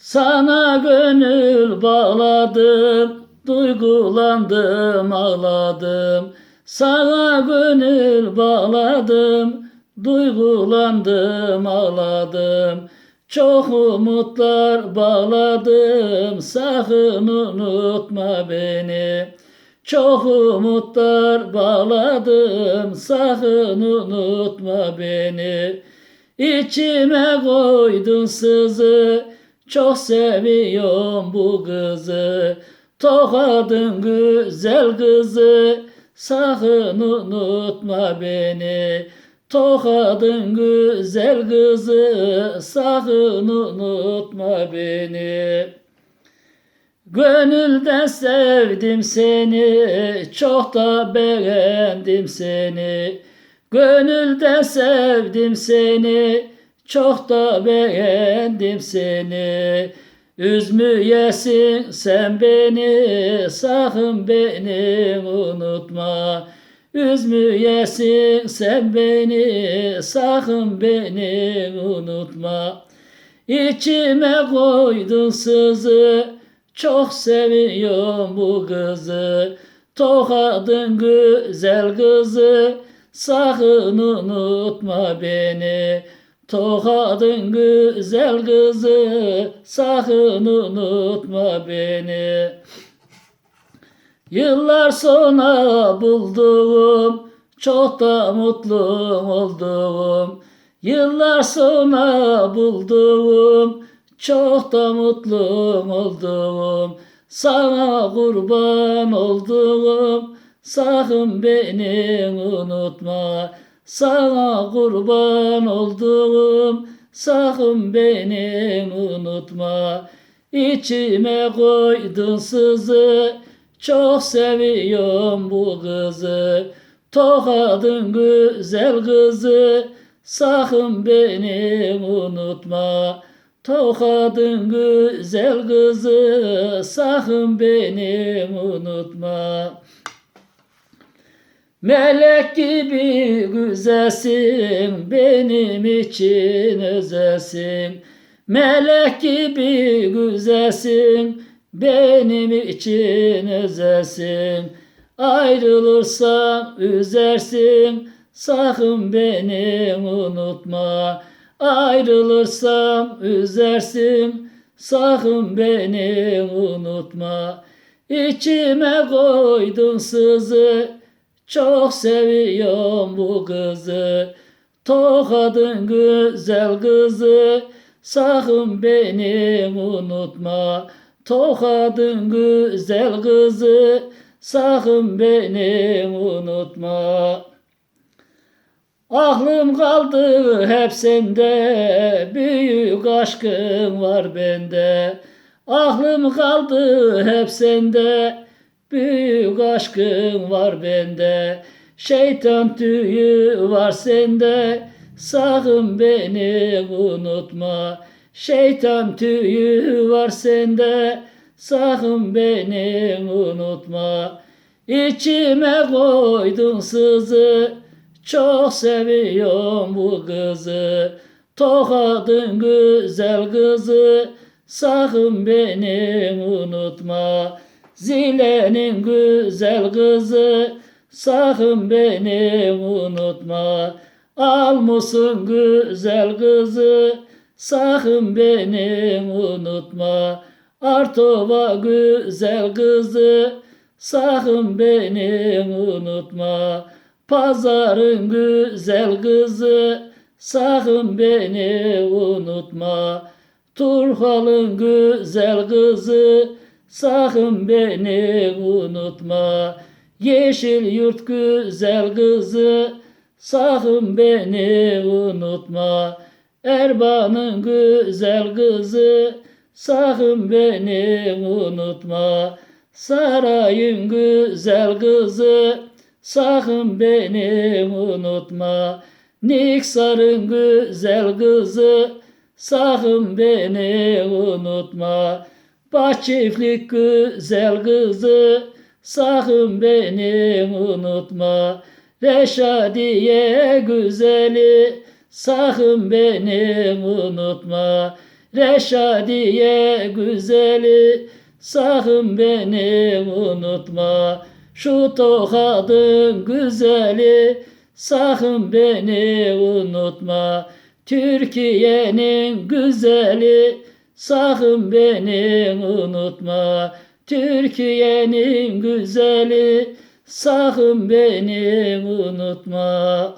Sana gönül bağladım, duygulandım, ağladım. Sana gönül bağladım, duygulandım, ağladım. Çok umutlar bağladım, sakın unutma beni. Çok umutlar bağladım, sakın unutma beni. İçime koydun sızı, çok seviyorum bu kızı. Tokadın güzel kızı, sakın unutma beni. Tokadın güzel kızı, sakın unutma beni. Gönülden sevdim seni, çok da beğendim seni. Gönülden sevdim seni, çok da beğendim seni. Üzmüyesin sen beni, sakın beni unutma. Üzmüyesin sen beni, sakın beni unutma. İçime koydun sızı, çok seviyorum bu kızı. Tokadın güzel kızı, sakın unutma beni. Tokadın güzel kızı, sakın unutma beni. Yıllar sonra buldum, çok da mutlu oldum. Yıllar sonra buldum, çok da mutlu oldum. Sana kurban oldum, sakın beni unutma. Sana kurban oldum, sakın beni unutma. İçime koydun sızı, çok seviyorum bu kızı. Tokadın güzel kızı, sakın beni unutma. Tokadın güzel kızı, sakın beni unutma. Melek gibi güzelsin, benim için özelsin. Melek gibi güzelsin, benim için özelsin. Ayrılırsan üzersin, sakın beni unutma. Ayrılırsam üzersin, sakın beni unutma. İçime koydun sızı, çok seviyorum bu kızı. Tokadın güzel kızı, sakın beni unutma. Tokadın güzel kızı, sakın beni unutma. Aklım kaldı hep sende, büyük aşkın var bende. Aklım kaldı hep sende, büyük aşkın var bende. Şeytan tüyü var sende, sakın beni unutma. Şeytan tüyü var sende, sakın beni unutma. İçime koydun sızı, çok seviyorum bu kızı. Tokadın güzel kızı, sakın beni unutma. Zilenin güzel kızı, sakın beni unutma. Almışsın güzel kızı, sakın beni unutma. Artova güzel kızı, sakın beni unutma. Pazarın güzel kızı, sakın beni unutma. Turhal'ın güzel kızı, sakın beni unutma. Yeşil yurt güzel kızı, sakın beni unutma. Erban'ın güzel kızı, sakın beni unutma. Sarayın güzel kızı, sakın beni unutma. Niksar'ın güzel kızı, sakın beni unutma. Bahçiflik güzel kızı, sakın beni unutma. Reşadiye güzeli, sakın beni unutma. Reşadiye güzeli sakın beni unutma. Şu tokadın güzeli sakın beni unutma. Türkiye'nin güzeli sakın beni unutma. Türkiye'nin güzeli sakın beni unutma.